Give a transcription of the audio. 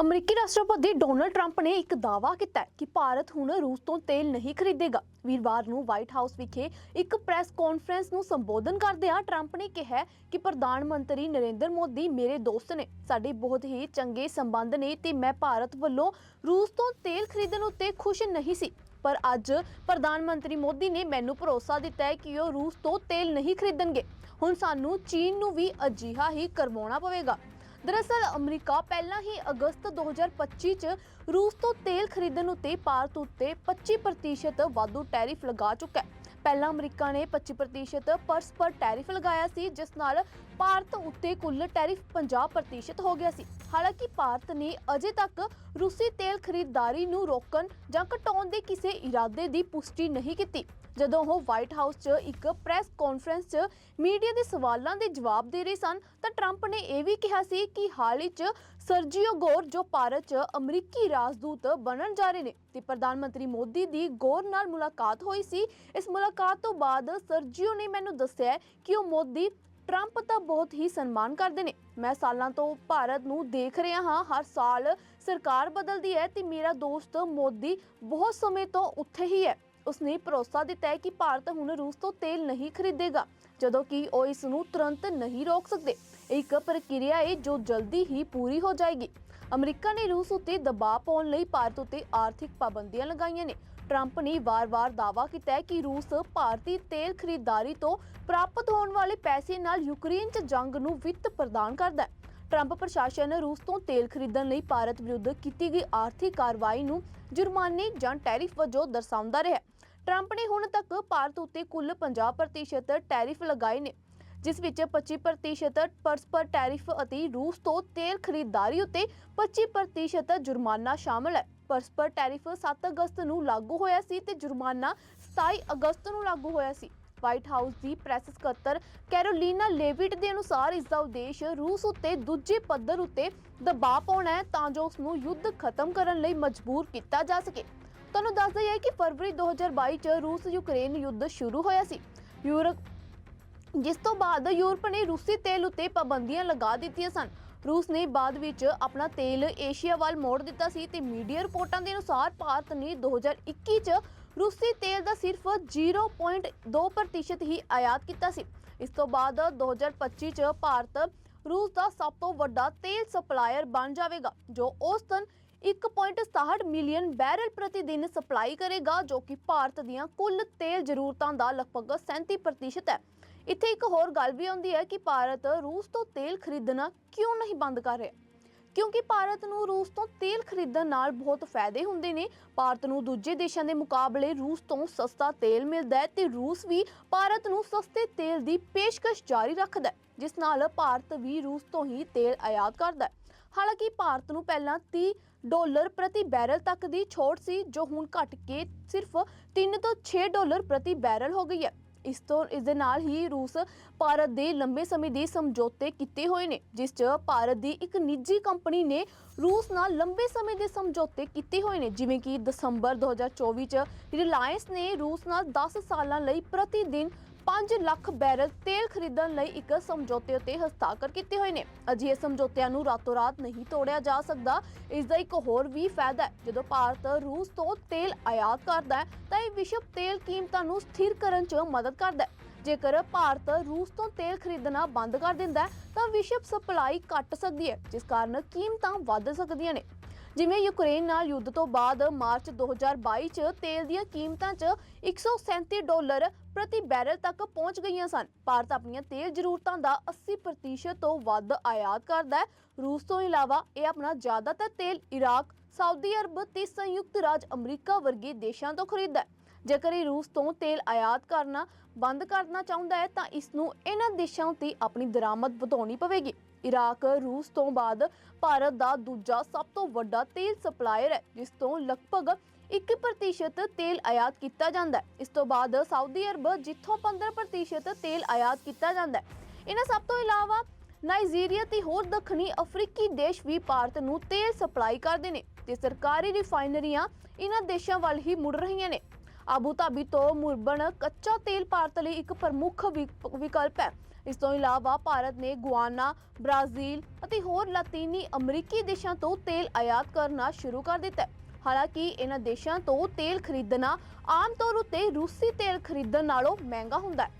ਅਮਰੀਕੀ ਰਾਸ਼ਟਰਪਤੀ Donald Trump ਨੇ ਇੱਕ ਦਾਅਵਾ ਕੀਤਾ ਕਿ ਭਾਰਤ ਹੁਣ ਰੂਸ ਤੋਂ ਤੇਲ ਨਹੀਂ ਖਰੀਦੇਗਾ। ਵੀਰਵਾਰ ਨੂੰ ਵਾਈਟ ਹਾਊਸ ਵਿਖੇ ਇੱਕ ਪ੍ਰੈਸ ਕਾਨਫਰੰਸ ਨੂੰ ਸੰਬੋਧਨ ਕਰਦਿਆਂ ਟਰੰਪ ਨੇ ਕਿਹਾ ਕਿ ਪ੍ਰਧਾਨ ਮੰਤਰੀ ਨਰਿੰਦਰ ਮੋਦੀ ਮੇਰੇ ਦੋਸਤ ਨੇ, ਸਾਡੇ ਬਹੁਤ ਹੀ ਚੰਗੇ ਸੰਬੰਧ ਨੇ ਤੇ ਮੈਂ ਭਾਰਤ ਵੱਲੋਂ ਰੂਸ ਤੋਂ ਤੇਲ ਖਰੀਦਣ ਉੱਤੇ ਖੁਸ਼ ਨਹੀਂ ਸੀ। ਪਰ ਅੱਜ ਪ੍ਰਧਾਨ ਮੰਤਰੀ ਮੋਦੀ ਨੇ ਮੈਨੂੰ ਭਰੋਸਾ ਦਿੱਤਾ ਹੈ ਕਿ ਉਹ ਰੂਸ ਤੋਂ ਤੇਲ ਨਹੀਂ ਖਰੀਦਣਗੇ। ਹੁਣ ਸਾਨੂੰ ਚੀਨ ਨੂੰ ਵੀ ਅਜਿਹਾ ਹੀ ਕਰਵਾਉਣਾ ਪਵੇਗਾ। ਦਰਅਸਲ ਅਮਰੀਕਾ ਪਹਿਲਾਂ ਹੀ ਅਗਸਤ 2025 ਚ ਰੂਸ ਤੋਂ ਤੇਲ ਖਰੀਦਣ ਉੱਤੇ ਭਾਰਤ ਉੱਤੇ 25% ਵਾਧੂ ਟੈਰਿਫ ਲਗਾ ਚੁੱਕਾ ਹੈ। ਪਹਿਲਾਂ ਅਮਰੀਕਾ ਨੇ 25% ਪਰਸ ਟੈਰਿਫ ਲਗਾਇਆ ਸੀ, ਜਿਸ ਨਾਲ ਭਾਰਤ ਉੱਤੇ ਕੁੱਲ ਟੈਰਿਫ 50% ਹੋ ਗਿਆ ਸੀ। ਹਾਲਾਂਕਿ ਭਾਰਤ ਨੇ ਅਜੇ ਤੱਕ ਰੂਸੀ ਤੇਲ ਖਰੀਦਦਾਰੀ ਨੂੰ ਰੋਕਣ ਜਾਂ ਘਟਾਉਣ ਦੇ ਕਿਸੇ ਇਰਾਦੇ ਦੀ ਪੁਸ਼ਟੀ ਨਹੀਂ ਕੀਤੀ। ਜਦੋਂ ਉਹ ਵਾਈਟ ਹਾਊਸ 'ਚ ਇੱਕ ਪ੍ਰੈਸ ਕਾਨਫਰੰਸ 'ਚ ਮੀਡੀਆ ਦੇ ਸਵਾਲਾਂ ਦੇ ਜਵਾਬ ਦੇ ਰਹੇ ਸਨ, ਤਾਂ ਟਰੰਪ ਨੇ ਇਹ ਵੀ ਕਿਹਾ ਸੀ ਕਿ ਹਾਲ ਹੀ 'ਚ ਸਰਜੀਓ ਗੌਰ ਜੋ ਭਾਰਤ 'ਚ ਅਮਰੀਕੀ ਰਾਜਦੂਤ ਬਣਨ ਜਾ ਰਹੇ ਨੇ ਤੇ ਪ੍ਰਧਾਨ ਮੰਤਰੀ ਮੋਦੀ ਦੀ ਗੌਰ ਨਾਲ ਮੁਲਾਕਾਤ ਹੋਈ ਸੀ। ਇਸ ਮੁਲਾਕਾਤ ਤੋਂ ਬਾਅਦ ਸਰਜੀਓ ਨੇ ਮੈਨੂੰ ਦੱਸਿਆ ਕਿ ਉਹ ਮੋਦੀ, ਟਰੰਪ ਦਾ ਬਹੁਤ ਹੀ ਸਨਮਾਨ ਕਰਦੇ ਨੇ। ਮੈਂ ਸਾਲਾਂ ਤੋਂ ਭਾਰਤ ਨੂੰ ਦੇਖ ਰਿਹਾ ਹਾਂ, ਹਰ ਸਾਲ ਸਰਕਾਰ ਬਦਲਦੀ ਹੈ ਤੇ ਮੇਰਾ ਦੋਸਤ ਮੋਦੀ ਬਹੁਤ ਸਮੇਂ ਤੋਂ ਉੱਥੇ ਹੀ ਹੈ। ਉਸਨੇ ਭਰੋਸਾ ਦਿੱਤਾ ਹੈ ਕਿ ਭਾਰਤ ਹੁਣ ਰੂਸ ਤੋਂ ਤੇਲ ਨਹੀਂ ਖਰੀਦੇਗਾ, ਜਦੋਂ ਕਿ ਉਹ ਇਸ ਨੂੰ ਤੁਰੰਤ ਨਹੀਂ ਰੋਕ ਸਕਦੇ। ਇੱਕ ਪ੍ਰਕਿਰਿਆ ਹੈ ਜੋ ਜਲਦੀ ਹੀ ਪੂਰੀ ਹੋ ਜਾਏਗੀ। ਅਮਰੀਕਾ ਨੇ ਰੂਸ ਉੱਤੇ ਦਬਾਅ ਪਾਉਣ ਲਈ ਭਾਰਤ ਉੱਤੇ ਆਰਥਿਕ ਪਾਬੰਦੀਆਂ ਲਗਾਈਆਂ ਨੇ। ਟਰੰਪ ਨੇ ਵਾਰ-ਵਾਰ ਦਾਅਵਾ ਕੀਤਾ ਹੈ ਕਿ ਰੂਸ ਭਾਰਤੀ ਤੇਲ ਖਰੀਦਦਾਰੀ ਤੋਂ ਪ੍ਰਾਪਤ ਹੋਣ ਵਾਲੇ ਪੈਸੇ ਨਾਲ ਯੂਕਰੇਨ 'ਚ ਜੰਗ ਨੂੰ ਵਿੱਤ ਪ੍ਰਦਾਨ ਕਰਦਾ ਹੈ। ਟਰੰਪ ਪ੍ਰਸ਼ਾਸਨ ਰੂਸ ਤੋਂ ਤੇਲ ਖਰੀਦਣ ਲਈ ਭਾਰਤ ਵਿਰੁੱਧ ਕੀਤੀ ਗਈ ਆਰਥਿਕ ਕਾਰਵਾਈ ਨੂੰ ਜੁਰਮਾਨੇ ਜਾਂ ਟੈਰਿਫ ਵਜੋਂ ਦਰਸਾਉਂਦਾ ਰਿਹਾ। ਟਰੰਪ ਨੇ ਹੁਣ ਤੱਕ ਭਾਰਤ ਉੱਤੇ ਕੁੱਲ 50% ਟੈਰਿਫ ਲਗਾਏ ਨੇ। ਜਿਸ ਵਿੱਚ 25% ਪਰਸਪਰ ਟੈਰਿਫ ਅਤੇ ਰੂਸ ਤੋਂ ਤੇਲ ਖਰੀਦਦਾਰੀ ਉੱਤੇ 25% ਜੁਰਮਾਨਾ ਸ਼ਾਮਲ ਹੈ। ਪਰਸਪਰ ਟੈਰਿਫ 7 ਅਗਸਤ ਨੂੰ ਲਾਗੂ ਹੋਇਆ ਸੀ ਤੇ ਜੁਰਮਾਨਾ 27 ਅਗਸਤ ਨੂੰ ਲਾਗੂ ਹੋਇਆ ਸੀ। ਵਾਈਟ ਹਾਊਸ ਦੀ ਪ੍ਰੈਸ ਸਕੱਤਰ ਕੈਰੋਲੀਨਾ ਲੇਵਿਟ ਦੇ ਅਨੁਸਾਰ ਇਸ ਦਾ ਉਦੇਸ਼ ਰੂਸ ਉੱਤੇ ਦੂਜੇ ਪੱਧਰ ਉੱਤੇ ਦਬਾਅ ਪਾਉਣਾ ਹੈ ਤਾਂ ਜੋ ਉਸ ਨੂੰ ਯੁੱਧ ਖਤਮ ਕਰਨ ਲਈ ਮਜਬੂਰ ਕੀਤਾ ਜਾ ਸਕੇ। ਤੁਹਾਨੂੰ ਦੱਸ ਦਈਏ ਕਿ ਫਰਵਰੀ 2022 ਚ ਰੂਸ ਯੂਕਰੇਨ ਯੁੱਧ ਸ਼ੁਰੂ ਹੋਇਆ ਸੀ। ਯੂਰਪ ਜਿਸ ਤੋਂ ਬਾਅਦ ਯੂਰਪ ਨੇ ਰੂਸੀ ਤੇਲ ਉੱਤੇ ਪਾਬੰਦੀਆਂ ਲਗਾ ਦਿੱਤੀਆਂ ਸਨ। ਰੂਸ ਨੇ ਬਾਅਦ ਵਿੱਚ ਆਪਣਾ ਤੇਲ ਏਸ਼ੀਆ ਵੱਲ ਮੋੜ ਦਿੱਤਾ ਸੀ ਤੇ ਮੀਡੀਆ ਰਿਪੋਰਟਾਂ ਦੇ ਅਨੁਸਾਰ ਭਾਰਤ ਨੇ 2021 ਚ ਰੂਸੀ ਤੇਲ ਦਾ ਸਿਰਫ 0.2% ਹੀ ਆਯਾਤ ਕੀਤਾ ਸੀ। ਇਸ ਤੋਂ ਬਾਅਦ 2025 ਚ ਭਾਰਤ ਰੂਸ ਦਾ ਸਭ ਤੋਂ ਵੱਡਾ ਤੇਲ ਸਪਲਾਇਰ ਬਣ ਜਾਵੇਗਾ, ਜੋ ਔਸਤਨ 1.67 ਮਿਲੀਅਨ ਬੈਰਲ ਪ੍ਰਤੀ ਦਿਨ ਸਪਲਾਈ ਕਰੇਗਾ, ਜੋ ਕਿ ਭਾਰਤ ਦੀਆਂ ਕੁੱਲ ਤੇਲ ਜ਼ਰੂਰਤਾਂ ਦਾ ਲਗਭਗ 37% ਹੈ। ਇੱਥੇ ਇੱਕ ਹੋਰ ਗੱਲ ਵੀ ਆਉਂਦੀ ਹੈ ਕਿ ਭਾਰਤ ਰੂਸ ਤੋਂ ਤੇਲ ਖਰੀਦਣਾ ਕਿਉਂ ਨਹੀਂ ਬੰਦ ਕਰ ਰਿਹਾ? ਕਿਉਂਕਿ ਭਾਰਤ ਨੂੰ ਰੂਸ ਤੋਂ ਤੇਲ ਖਰੀਦਣ ਨਾਲ ਬਹੁਤ ਫਾਇਦੇ ਹੁੰਦੇ ਨੇ। ਭਾਰਤ ਨੂੰ ਦੂਜੇ ਦੇਸ਼ਾਂ ਦੇ ਮੁਕਾਬਲੇ ਰੂਸ ਤੋਂ ਸਸਤਾ ਤੇਲ ਮਿਲਦਾ ਹੈ ਤੇ ਰੂਸ ਵੀ ਭਾਰਤ ਨੂੰ ਸਸਤੇ ਤੇਲ ਦੀ ਪੇਸ਼ਕਸ਼ ਜਾਰੀ ਰੱਖਦਾ ਹੈ, ਜਿਸ ਨਾਲ ਭਾਰਤ ਵੀ ਰੂਸ ਤੋਂ ਹੀ ਤੇਲ ਆਯਾਤ ਕਰਦਾ ਹੈ। ਹਾਲਾਂਕਿ ਭਾਰਤ ਨੂੰ ਪਹਿਲਾਂ 30 ਡਾਲਰ ਪ੍ਰਤੀ ਬੈਰਲ ਤੱਕ ਦੀ ਛੋਟ ਸੀ, ਜੋ ਹੁਣ ਘਟ ਕੇ ਸਿਰਫ 3 ਤੋਂ 6 ਡਾਲਰ ਪ੍ਰਤੀ ਬੈਰਲ ਹੋ ਗਈ ਹੈ। ਇਸ ਤੋਂ, ਇਸ ਦੇ ਨਾਲ ਹੀ ਰੂਸ ਭਾਰਤ ਦੇ ਲੰਬੇ ਸਮੇਂ ਦੇ ਸਮਝੌਤੇ ਕੀਤੇ ਹੋਏ ਨੇ, ਜਿਸ 'ਚ ਭਾਰਤ ਦੀ ਇੱਕ ਨਿੱਜੀ ਕੰਪਨੀ ਨੇ ਰੂਸ ਨਾਲ ਲੰਬੇ ਸਮੇਂ ਦੇ ਸਮਝੌਤੇ ਕੀਤੇ ਹੋਏ ਨੇ, ਜਿਵੇਂ ਕਿ ਦਸੰਬਰ 2024 'ਚ ਰਿਲਾਇੰਸ ਨੇ ਰੂਸ ਨਾਲ 10 ਸਾਲਾਂ ਲਈ ਪ੍ਰਤੀ ਦਿਨ 5 ਲੱਖ ਬੈਰਲ ਤੇਲ ਖਰੀਦਣ ਲਈ ਇੱਕ ਸਮਝੌਤੇ ਉੱਤੇ ਹਸਤਾਖਰ ਕੀਤੇ ਹੋਏ ਨੇ। ਅਜਿਹੇ ਸਮਝੌਤਿਆਂ ਨੂੰ ਰਾਤੋਂ ਰਾਤ ਨਹੀਂ ਤੋੜਿਆ ਜਾ ਸਕਦਾ। ਇਸ ਦਾ ਇੱਕ ਹੋਰ ਵੀ ਫਾਇਦਾ ਹੈ। ਜਦੋਂ ਭਾਰਤ ਰੂਸ ਤੋਂ ਤੇਲ ਆਯਾਤ ਕਰਦਾ ਹੈ, ਤਾਂ ਇਹ ਵਿਸ਼ਵ ਤੇਲ ਕੀਮਤਾਂ ਨੂੰ ਸਥਿਰ ਕਰਨ 'ਚ ਮਦਦ ਕਰਦਾ ਹੈ। ਜੇਕਰ ਭਾਰਤ ਰੂਸ ਤੋਂ ਤੇਲ ਖਰੀਦਣਾ ਬੰਦ ਕਰ ਦਿੰਦਾ ਹੈ, ਤਾਂ ਵਿਸ਼ਵ ਸਪਲਾਈ ਘਟ ਸਕਦੀ ਹੈ, ਜਿਸ ਕਾਰਨ ਕੀਮਤਾਂ ਵੱਧ ਸਕਦੀਆਂ ਨੇ। ਜਿਵੇਂ ਯੂਕਰੇਨ ਨਾਲ ਯੁੱਧ ਤੋਂ ਬਾਅਦ ਮਾਰਚ 2022 ਚ ਤੇਲ ਦੀਆਂ ਕੀਮਤਾਂ 'ਚ 137 ਡਾਲਰ ਪ੍ਰਤੀ ਬੈਰਲ ਤੱਕ ਪਹੁੰਚ ਗਈਆਂ ਸਨ। ਭਾਰਤ ਆਪਣੀਆਂ ਤੇਲ ਜ਼ਰੂਰਤਾਂ ਦਾ 80% ਤੋਂ ਵੱਧ ਆਯਾਤ ਕਰਦਾ ਹੈ। ਰੂਸ ਤੋਂ ਇਲਾਵਾ ਇਹ ਆਪਣਾ ਜ਼ਿਆਦਾਤਰ ਤੇਲ ਇਰਾਕ, ਸਾਊਦੀ ਅਰਬ ਤੇ ਸੰਯੁਕਤ ਰਾਜ ਅਮਰੀਕਾ ਵਰਗੇ ਦੇਸ਼ਾਂ ਤੋਂ ਖਰੀਦਦਾ ਹੈ। ਜੇਕਰ ਇਹ ਰੂਸ ਤੋਂ ਤੇਲ ਆਯਾਤ ਕਰਨਾ ਬੰਦ ਕਰਨਾ ਚਾਹੁੰਦਾ ਹੈ ਤਾਂ ਇਸ ਨੂੰ ਇਹਨਾਂ ਦੇਸ਼ਾਂ ਉੱਤੇ ਆਪਣੀ ਦਰਾਮਦ ਵਧਾਉਣੀ ਪਵੇਗੀ। ਇਰਾਕ, ਰੂਸ ਤੋਂ ਬਾਅਦ ਭਾਰਤ ਦਾ ਦੂਜਾ ਸਭ ਤੋਂ ਵੱਡਾ ਤੇਲ ਸਪਲਾਇਰ ਹੈ, ਜਿਸ ਤੋਂ ਲਗਭਗ 1% ਤੇਲ ਆਯਾਤ ਕੀਤਾ ਜਾਂਦਾ ਹੈ। ਇਸ ਤੋਂ ਬਾਅਦ ਸਾਊਦੀ ਅਰਬ ਜਿੱਥੋਂ 15% ਤੇਲ ਆਯਾਤ ਕੀਤਾ ਜਾਂਦਾ ਹੈ। ਇਹਨਾਂ ਸਭ ਤੋਂ ਇਲਾਵਾ ਨਾਈਜੀਰੀਆ ਤੇ ਹੋਰ ਦੱਖਣੀ ਅਫਰੀਕੀ ਦੇਸ਼ ਵੀ ਭਾਰਤ ਨੂੰ ਤੇਲ ਸਪਲਾਈ ਕਰਦੇ ਨੇ ਤੇ ਸਰਕਾਰੀ ਰਿਫਾਈਨਰੀਆਂ ਇਹਨਾਂ ਦੇਸ਼ਾਂ ਵੱਲ ਹੀ ਮੁੜ ਰਹੀਆਂ ਨੇ। ਆਬੂ ਧਾਬੀ ਤੋਂ ਮੁਰਬਨ ਕੱਚਾ ਤੇਲ ਭਾਰਤ ਲਈ ਇੱਕ ਪ੍ਰਮੁੱਖ ਵਿਕਲਪ ਹੈ। ਇਸ ਤੋਂ ਇਲਾਵਾ ਭਾਰਤ ਨੇ ਗੁਆਨਾ, ਬ੍ਰਾਜ਼ੀਲ ਅਤੇ ਹੋਰ ਲਾਤੀਨੀ ਅਮਰੀਕੀ ਦੇਸ਼ਾਂ ਤੋਂ ਤੇਲ ਆਯਾਤ ਕਰਨਾ ਸ਼ੁਰੂ ਕਰ ਦਿੱਤਾ ਹੈ। ਹਾਲਾਂਕਿ ਇਹਨਾਂ ਦੇਸ਼ਾਂ ਤੋਂ ਤੇਲ ਖਰੀਦਣਾ ਆਮ ਤੌਰ ਉੱਤੇ ਰੂਸੀ ਤੇਲ ਖਰੀਦਣ ਨਾਲੋਂ ਮਹਿੰਗਾ ਹੁੰਦਾ ਹੈ।